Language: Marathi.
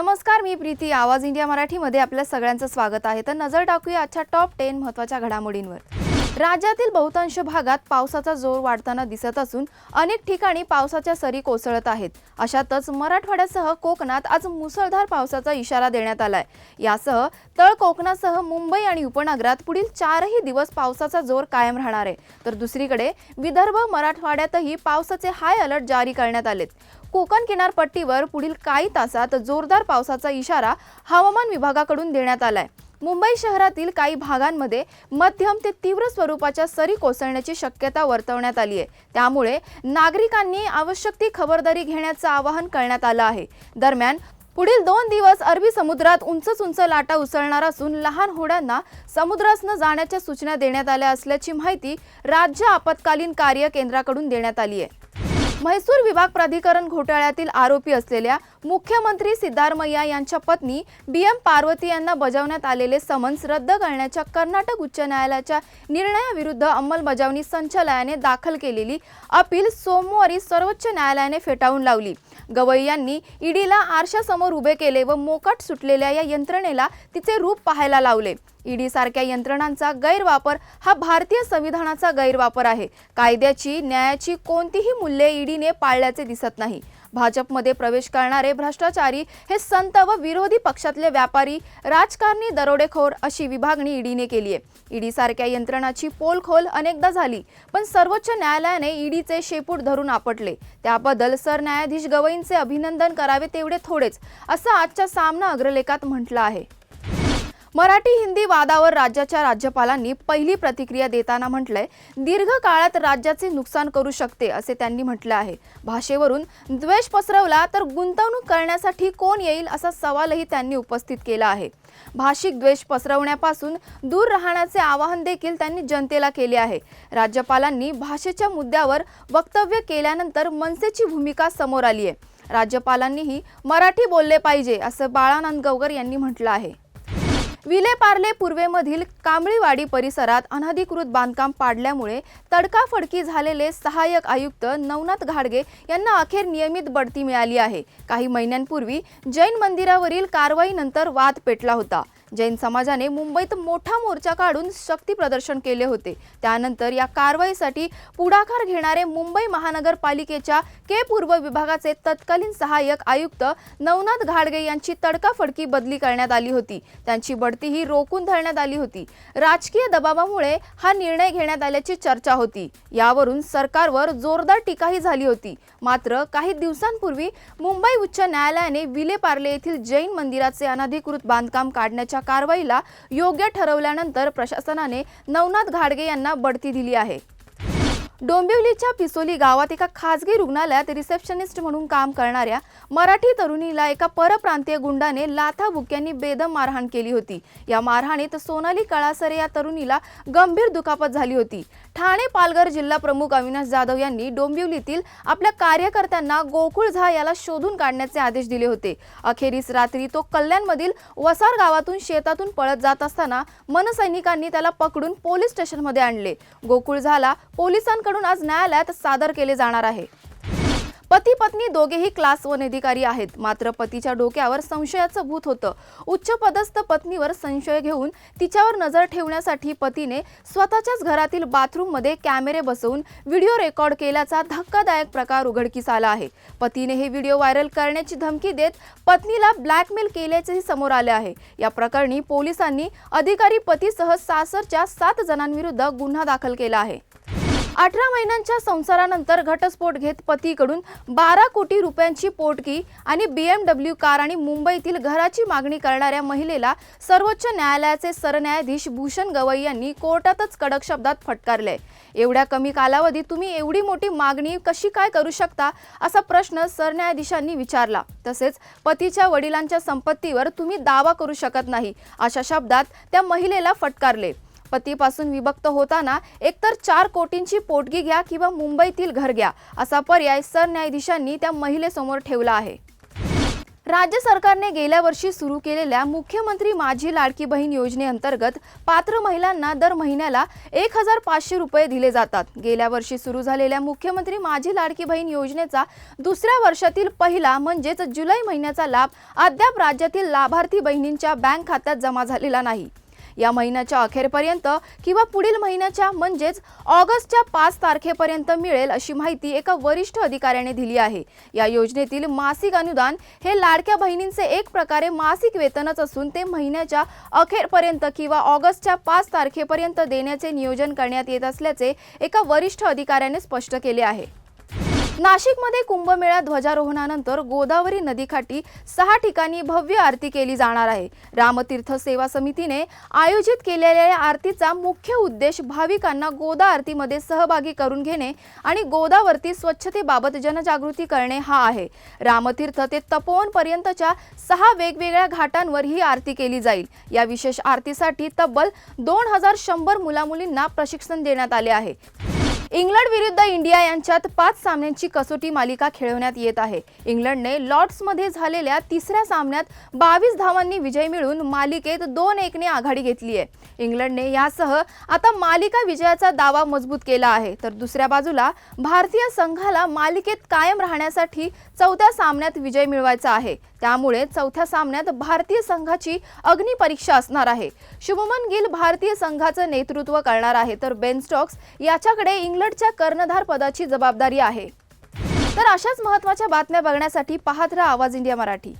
नमस्कार मी प्रीती. आवाज इंडिया मराठीमध्ये आपल्या सगळ्यांचं स्वागत आहे. तर नजर टाकूया आजच्या टॉप टेन महत्त्वाच्या घडामोडींवर. राज्यातील बहुतांश भागात पावसाचा जोर वाढताना दिसत असून अनेक ठिकाणी पावसाच्या सरी कोसळत आहेत. अशातच मराठवाड्यासह कोकणात आज मुसळधार पावसाचा इशारा देण्यात आलाय. यासह तळ कोकणासह मुंबई आणि उपनगरात पुढील चारही दिवस पावसाचा जोर कायम राहणार आहे. तर दुसरीकडे विदर्भ मराठवाड्यातही पावसाचे हाय अलर्ट जारी करण्यात आलेत. कोकण किनारपट्टीवर पुढील काही तासात जोरदार पावसाचा इशारा हवामान विभागाकडून देण्यात आलाय. मुंबई शहरातील काही भागांमध्ये मध्यम ते तीव्र स्वरूपाच्या सरी कोसळण्याची शक्यता वर्तवण्यात आली आहे. त्यामुळे नागरिकांनी आवश्यक ती खबरदारी घेण्याचं आवाहन करण्यात आलं आहे. दरम्यान पुढील दोन दिवस अरबी समुद्रात उंच उंच लाटा उसळणार असून लहान होड्यांना समुद्रास न जाण्याच्या सूचना देण्यात आल्या असल्याची माहिती राज्य आपत्कालीन कार्य केंद्राकडून देण्यात आली आहे. म्हैसूर विभाग प्राधिकरण घोटाळ्यातील आरोपी असलेल्या मुख्यमंत्री सिद्धारमय्या यांच्या पत्नी बी एम पार्वती यांना बजावण्यात आलेले समन्स रद्द करण्याच्या कर्नाटक उच्च न्यायालयाच्या निर्णयाविरुद्ध अंमलबजावणी संचालयाने दाखल केलेली अपील सोमवारी सर्वोच्च न्यायालयाने फेटाळून लावली. गवई यांनी ईडीला आरशासमोर उभे केले व मोकाट सुटलेल्या या यंत्रणेला तिचे रूप पाहायला लावले. ईडी सारख्या यंत्रणांचा गैरवापर हा भारतीय संविधानाचा गैरवापर आहे. कायद्याची न्यायाची कोणतीही मूल्ये ईडीने पाळल्याचे दिसत नाही. भाजपमध्ये प्रवेश करणारे भ्रष्टाचारी हे संत व विरोधी पक्षातले व्यापारी राजकारणी दरोडेखोर अशी विभागणी ईडीने केली आहे. ईडी सारख्या यंत्रणाची पोलखोल अनेकदा झाली पण सर्वोच्च न्यायालयाने ईडीचे शेपूट धरून आपटले. त्याबद्दल सरन्यायाधीश गवईंचे अभिनंदन करावे तेवढे थोडेच असं आजच्या सामना अग्रलेखात म्हटलं आहे. मराठी हिंदी वादावर राज्याच्या राज्यपालांनी पहिली प्रतिक्रिया देताना म्हटलंय दीर्घ काळात राज्याचे नुकसान करू शकते असे त्यांनी म्हटलं आहे. भाषेवरून द्वेष पसरवला तर गुंतवणूक करण्यासाठी कोण येईल असा सवालही त्यांनी उपस्थित केला आहे. भाषिक द्वेष पसरवण्यापासून दूर राहण्याचे आवाहन देखील त्यांनी जनतेला केले आहे. राज्यपालांनी भाषेच्या मुद्द्यावर वक्तव्य केल्यानंतर मनसेची भूमिका समोर आली आहे राज्यपालांनीही मराठी बोलले पाहिजे असं बाळानंद गवगर यांनी म्हटलं आहे. विलेपार्ले पूर्वेमधील कांबळीवाडी परिसरात अनधिकृत बांधकाम पाडल्यामुळे तडकाफडकी झालेले सहाय्यक आयुक्त नवनाथ घाडगे यांना अखेर नियमित बढती मिळाली आहे. काही महिन्यांपूर्वी जैन मंदिरावरील कारवाईनंतर वाद पेटला होता. जैन समाजाने मुंबईत मोठा मोर्चा काढून शक्ती प्रदर्शन केले होते. त्यानंतर या कारवाईसाठी पुढाकार घेणारे मुंबई महानगरपालिकेच्या के पूर्व विभागाचे तत्कालीन सहाय्यक आयुक्त नवनाथ घाडगे यांची तडकाफडकी बदली करण्यात आली होती. त्यांची बढतीही रोखून धरण्यात आली होती. राजकीय दबावामुळे हा निर्णय घेण्यात आल्याची चर्चा होती. यावरून सरकारवर जोरदार टीकाही झाली होती. मात्र काही दिवसांपूर्वी मुंबई उच्च न्यायालयाने विलेपार्ले येथील जैन मंदिराचे अनधिकृत बांधकाम काढण्याच्या कारवाईला योग्य ठरवल्यानंतर प्रशासनाने नवनाथ घाडगे यांना बढती दिली आहे. डोंबिवलीच्या पिसोली गावात एका खासगी रुग्णालयात रिसेप्शनिस्ट म्हणून काम करणाऱ्या मराठी तरुणीला एका परप्रांतीय गुंडाने लाथाबुक्यांनी बेदम मारहाण केली होती. या मारहाणीत सोनाली कळासरे या तरुणीला गंभीर दुखापत झाली होती. ठाणे पालघर जिल्हा प्रमुख अविनाश जाधव यांनी डोंबिवलीतील आपल्या कार्यकर्त्यांना गोकुळ झा याला शोधून काढण्याचे आदेश दिले होते. अखेरीस रात्री तो कल्याणमधील वसार गावातून शेतातून पळत जात असताना मनसैनिकांनी त्याला पकडून पोलीस स्टेशनमध्ये आणले. गोकुळ झाला पोलिसांकडून आज न्यायालयात सादर केले जाणार आहे. पती पत्नी दोघेही क्लास वन अधिकारी आहेत. मात्र पतीच्या डोक्यावर संशयाचं भूत होतं. उच्च पदस्थ पत्नीवर संशय घेऊन तिच्यावर नजर ठेवण्यासाठी पतीने स्वतःच्याच घरातील बाथरूममध्ये कॅमेरे बसवून व्हिडिओ रेकॉर्ड केल्याचा धक्कादायक प्रकार उघडकीस आला आहे. पतीने हे व्हिडिओ व्हायरल करण्याची धमकी देत पत्नीला ब्लॅकमेल केल्याचेही समोर आले आहे. या प्रकरणी पोलिसांनी अधिकारी पतीसह सासरच्या सात जणांविरुद्ध गुन्हा दाखल केला आहे. अठरा महिन्यांच्या संसारानंतर घटस्फोट घेत पतीकडून बारा कोटी रुपयांची पोटकी आणि बीएमडब्ल्यू कार आणि मुंबईतील घराची मागणी करणाऱ्या महिलेला सर्वोच्च न्यायालयाचे सरन्यायाधीश भूषण गवई यांनी कोर्टातच कडक शब्दात फटकारले. एवढ्या कमी कालावधीत तुम्ही एवढी मोठी मागणी कशी काय करू शकता? असा प्रश्न सरन्यायाधीशांनी विचारला. तसेच पतीच्या वडिलांच्या संपत्तीवर तुम्ही दावा करू शकत नाही अशा शब्दात त्या महिलेला फटकारले. पतीपासून विभक्त होताना एकतर चार कोटींची पोटगी घ्या किंवा मुंबईतील घर घ्या असा पर्याय सरन्यायाधीशांनी त्या महिलेसमोर ठेवला आहे. राज्य सरकारने गेल्या वर्षी सुरू केलेल्या मुख्यमंत्री माझी लाडकी बहीण योजनेअंतर्गत पात्र महिलांना दर महिन्याला एक हजार पाचशे रुपये दिले जातात. गेल्या वर्षी सुरू झालेल्या मुख्यमंत्री माझी लाडकी बहीण योजनेचा दुसऱ्या वर्षातील पहिला म्हणजेच जुलै महिन्याचा लाभ अद्याप राज्यातील लाभार्थी बहिणींच्या बँक खात्यात जमा झालेला नाही. या महिन्याच्या अखेरपर्यंत किंवा पुढील महिन्याच्या म्हणजेच ऑगस्टच्या पाच तारखेपर्यंत मिळेल अशी माहिती एका वरिष्ठ अधिकाऱ्याने दिली आहे. या योजनेतील मासिक अनुदान हे लाडक्या बहिणींचे एक प्रकारे मासिक वेतनच असून ते महिन्याच्या अखेरपर्यंत किंवा ऑगस्टच्या पाच तारखेपर्यंत देण्याचे नियोजन करण्यात येत असल्याचे एका वरिष्ठ अधिकाऱ्याने स्पष्ट केले आहे. नाशिकमध्ये कुंभमेळा ध्वजारोहणानंतर गोदावरी नदीकाठी सहा ठिकाणी भव्य आरती केली जाणार आहे. रामतीर्थ सेवा समितीने आयोजित केलेल्या या आरतीचा मुख्य उद्देश भाविकांना गोदा आरतीमध्ये सहभागी करून घेणे आणि गोदावरती स्वच्छतेबाबत जनजागृती करणे हा आहे. रामतीर्थ ते तपोवनपर्यंतच्या सहा वेगवेगळ्या घाटांवर ही आरती केली जाईल. या विशेष आरतीसाठी तब्बल दोन हजार शंभर मुलामुलींना प्रशिक्षण देण्यात आले आहे. इंग्लंड विरुद्ध इंडिया यांच्यात पाच सामन्यांची कसोटी मालिका खेळवण्यात येत आहे. इंग्लंडने लॉर्ड्समध्ये झालेल्या तिसऱ्या सामन्यात बावीस धावांनी विजय मिळून मालिकेत दोन एकने आघाडी घेतली आहे. इंग्लंडने यासह आता मालिका विजयाचा दावा मजबूत केला आहे. तर दुसऱ्या बाजूला भारतीय संघाला मालिकेत कायम राहण्यासाठी चौथ्या सामन्यात विजय मिळवायचा आहे. त्यामुळे चौथ्या सामन्यात भारतीय संघाची अग्निपरीक्षा असणार आहे. शुभमन गिल भारतीय संघाचं नेतृत्व करणार आहे. तर बेन स्टॉक्स याच्याकडे इंग्लंडच्या कर्णधार पदाची जबाबदारी आहे. तर अशाच महत्त्वाच्या बातम्या बघण्यासाठी पाहत राहा आवाज इंडिया मराठी.